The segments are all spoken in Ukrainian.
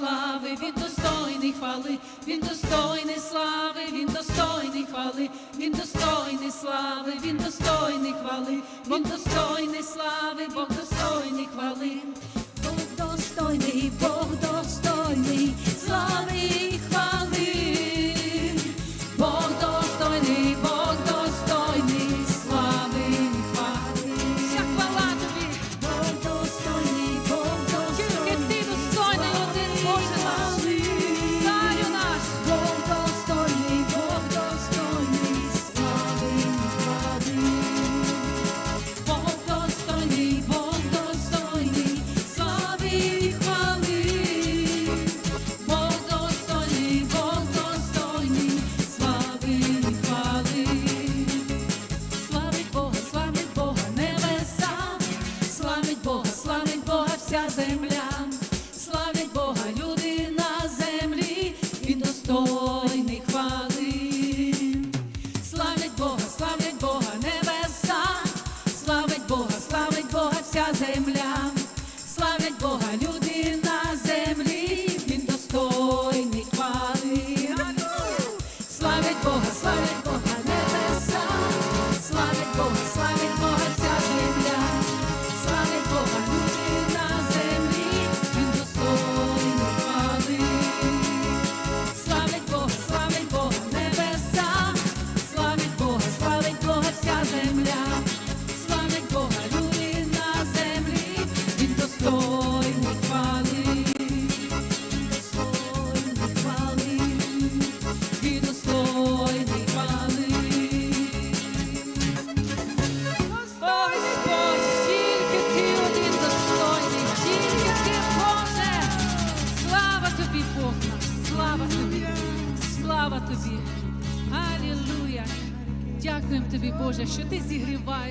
слави, він достойний хвали, він достойний слави, він достойний хвали, він достойний слави, він достойний хвали, він достойний слави, Бог достойний хвали. Бог достойний, Бог достойний, слави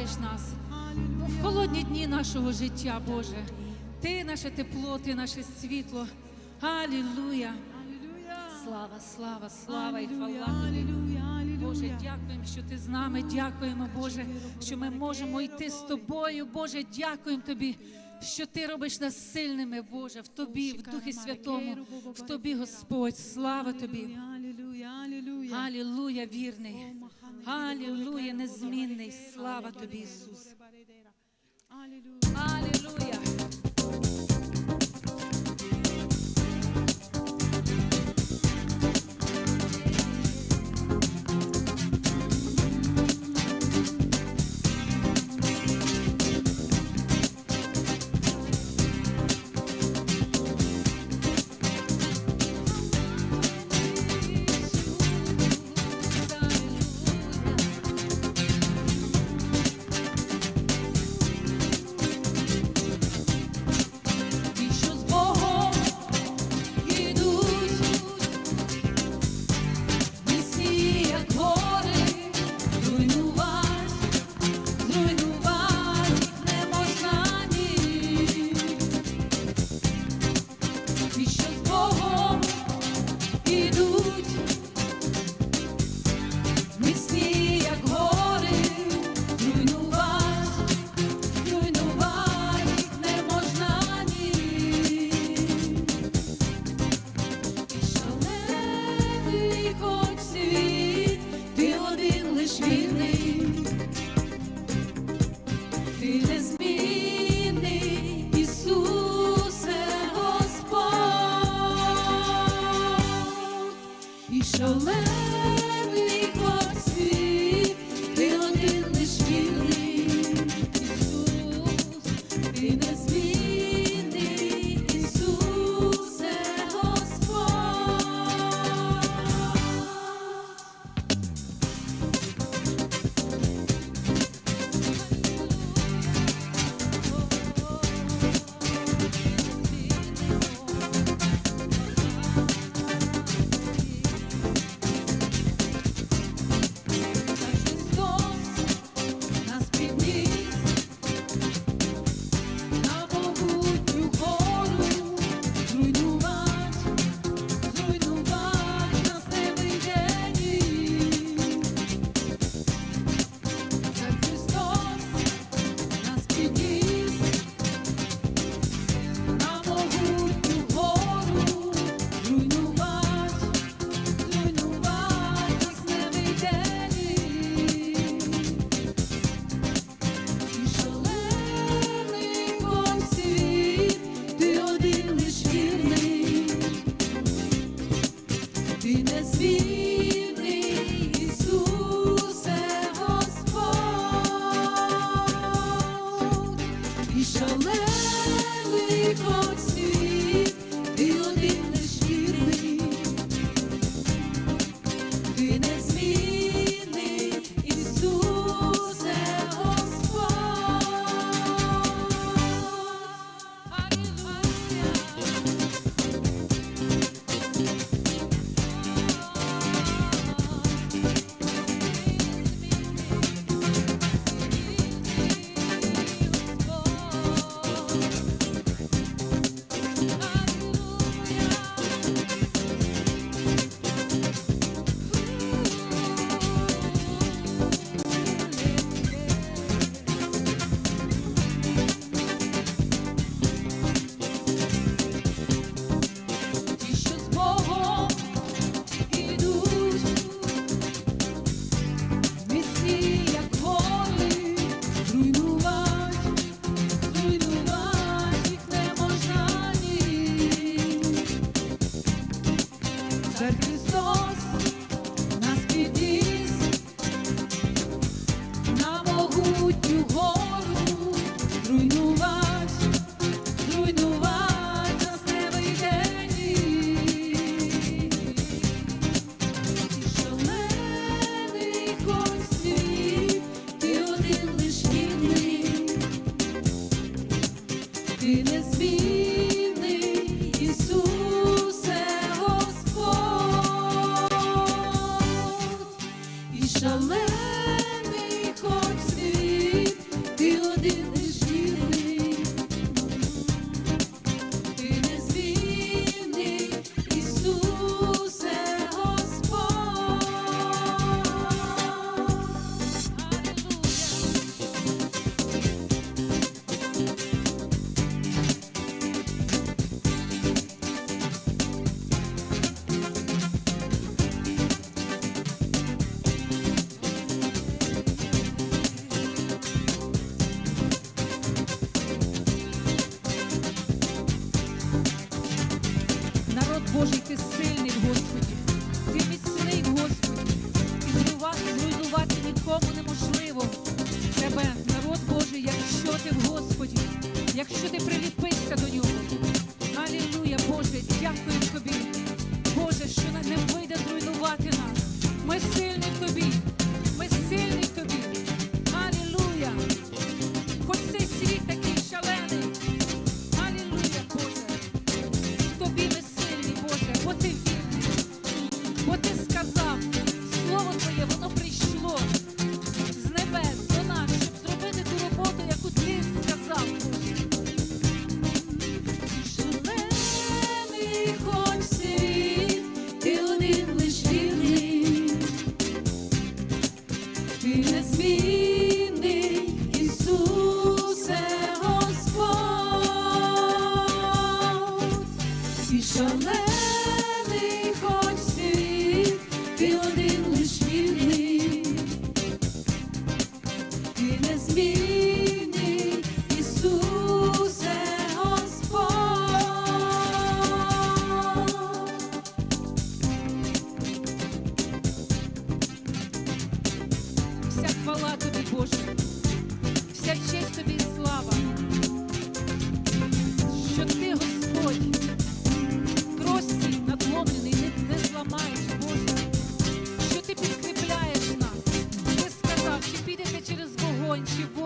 зігріваєш нас в холодні дні нашого життя, Боже. Ти наше тепло, ти наше світло. Алілуя. Слава, слава, слава і хвала тобі. Боже, дякуємо, що ти з нами. Дякуємо, Боже, що ми можемо йти з тобою. Боже, дякуємо тобі, що ти робиш нас сильними, Боже, в тобі, в Духі Святому, в тобі, Господь. Слава тобі. Алілуя, вірний. Алілуя, незмінний. Слава тобі, Ісус. Алілуя.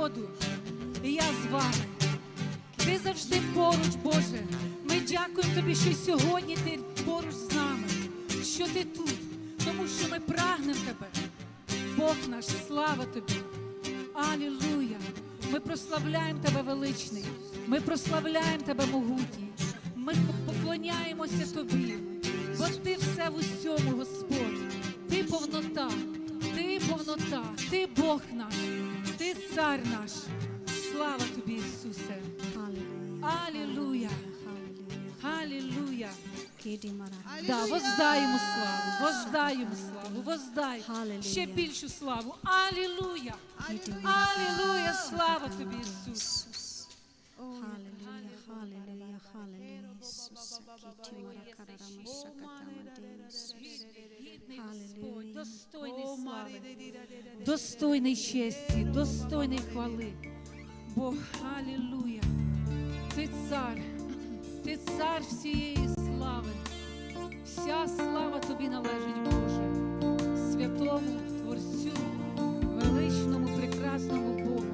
народу, я з вами. Ти завжди поруч, Боже. Ми дякуємо Тобі, що сьогодні ти поруч з нами, що ти тут, тому що ми прагнемо тебе. Бог наш, слава тобі. Алілуя! Ми прославляємо тебе величний, ми прославляємо тебе могутній, ми поклоняємося тобі, бо ти все в усьому, Господь, ти повнота, ти повнота, ти Бог наш. Ти цар наш. Слава тобі, Ісусе. Алілуя. Алілуя. Да, Воздаємо славу, воздаємо славу, Воздай ще більшу славу. Алілуя. Алілуя. Слава тобі, Ісус. Халилуя, халилуя, халилуя. Достойний слави, достойний честі, достойний хвали. Бог, Аллилуйя, ти цар, ти цар всієї слави. Вся слава тобі належить, Боже, святому Творцю, величному, прекрасному Богу.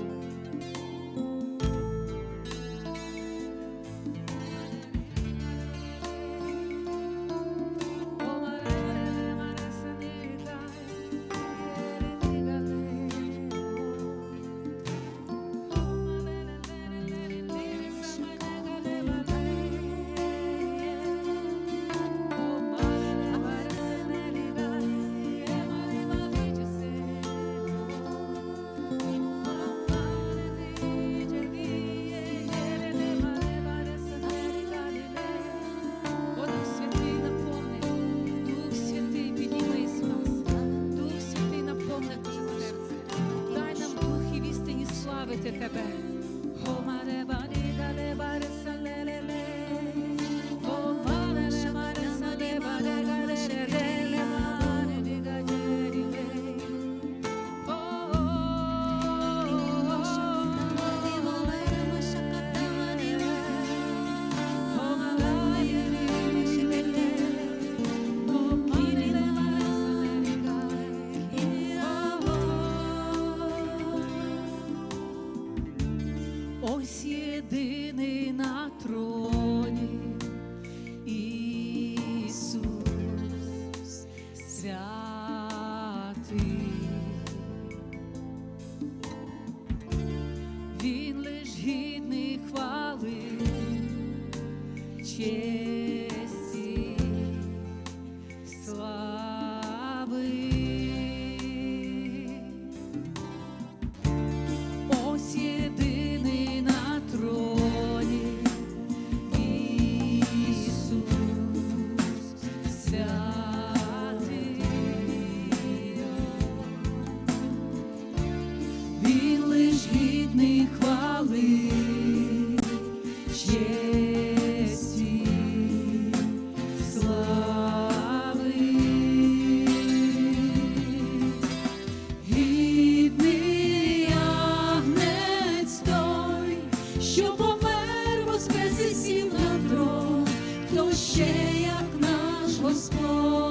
сів на трон, хто ще як наш Господь.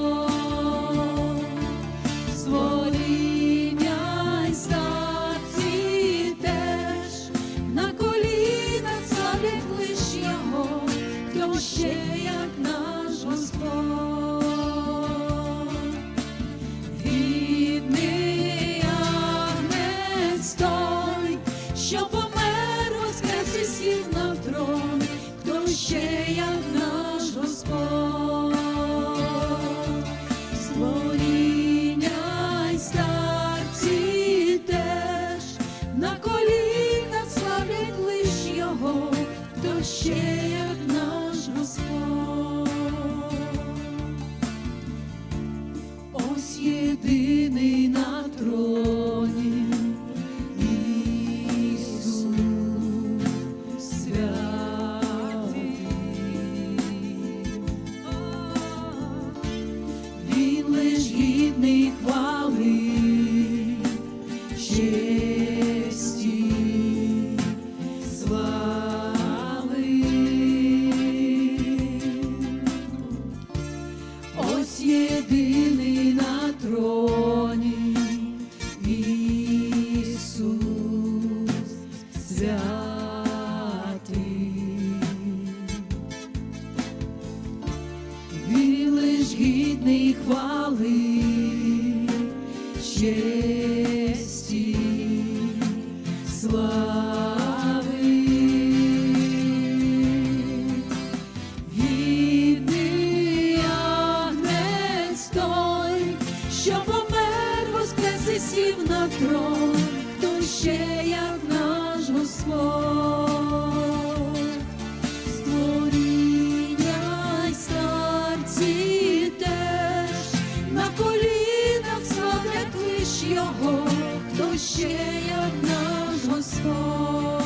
Того, хто ще як наш Господь. взяти, він лиш гідний хвали. ще Señor nos mostró.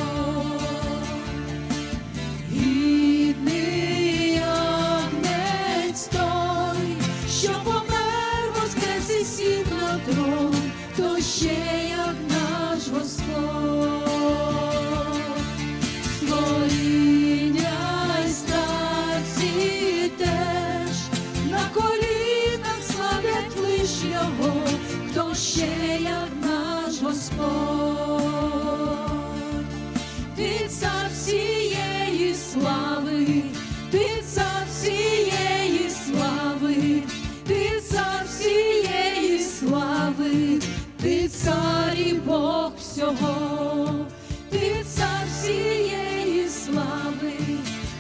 всього, всього, ти цар всієї слави,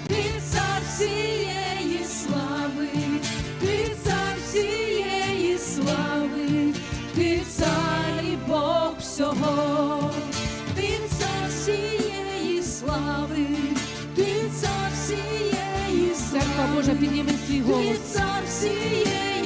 ти цар всієї слави, ти цар всієї слави, ти цар і Бог всього, ти цар всієї слави, ти цар всієї слави, Божа, підніми свій голос. Ти цар всієї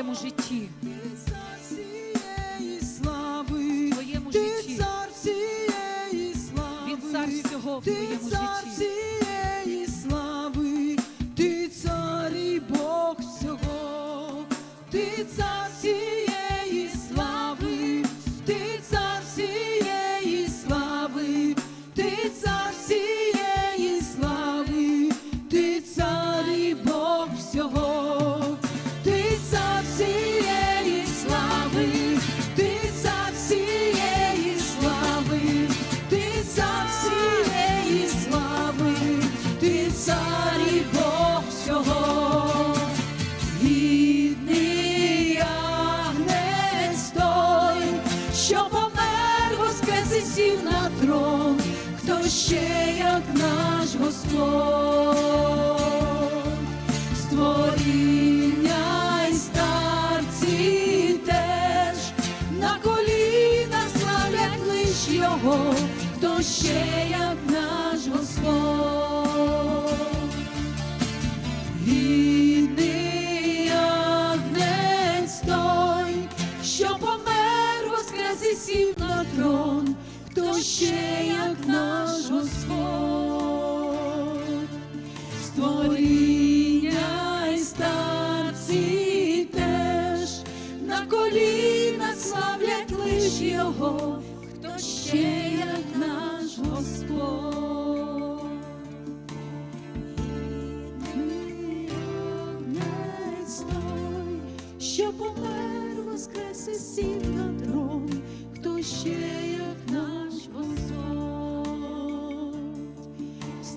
твоєму житті. Твоєму житті. Він цар всього в твоєму житті.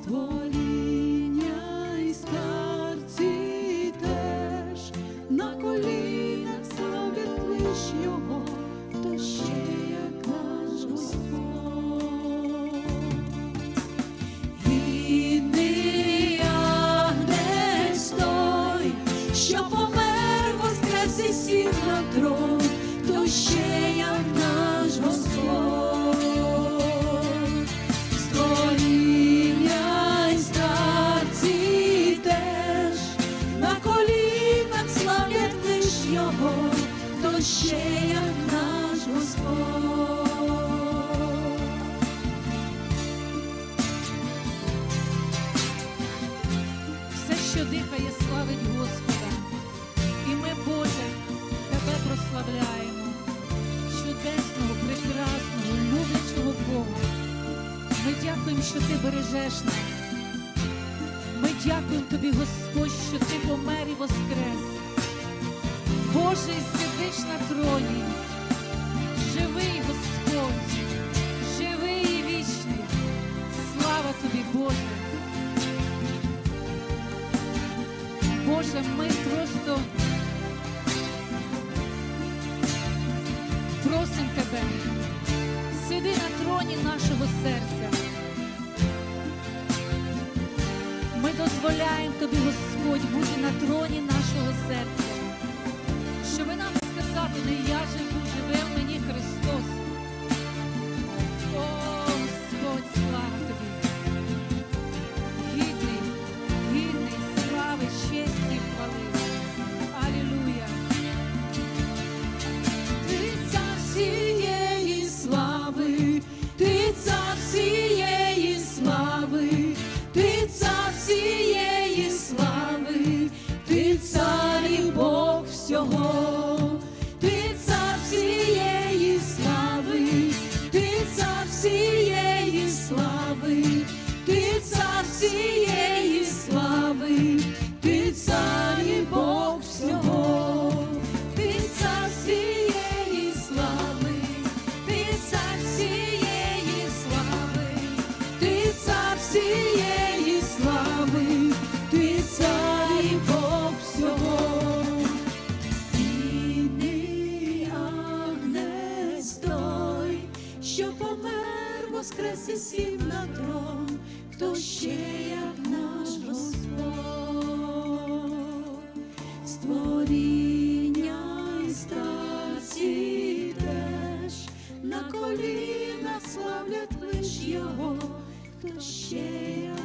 Твоє. що дихає, славить Господа. І ми, Боже, Тебе прославляємо, чудесного, прекрасного, люблячого Бога. Ми дякуємо, що Ти бережеш нас. Ми дякуємо Тобі, Господь, що Ти помер і воскрес. Боже, і сидиш на троні. Живий Господь, живий і вічний. Слава тобі, Боже. Боже, ми просто просимо тебе, сиди на троні нашого серця. Ми дозволяємо тобі, Господь, бути на троні нашого серця, щоби нам сказати, не я живу, живе в мені. ж його, хто ще.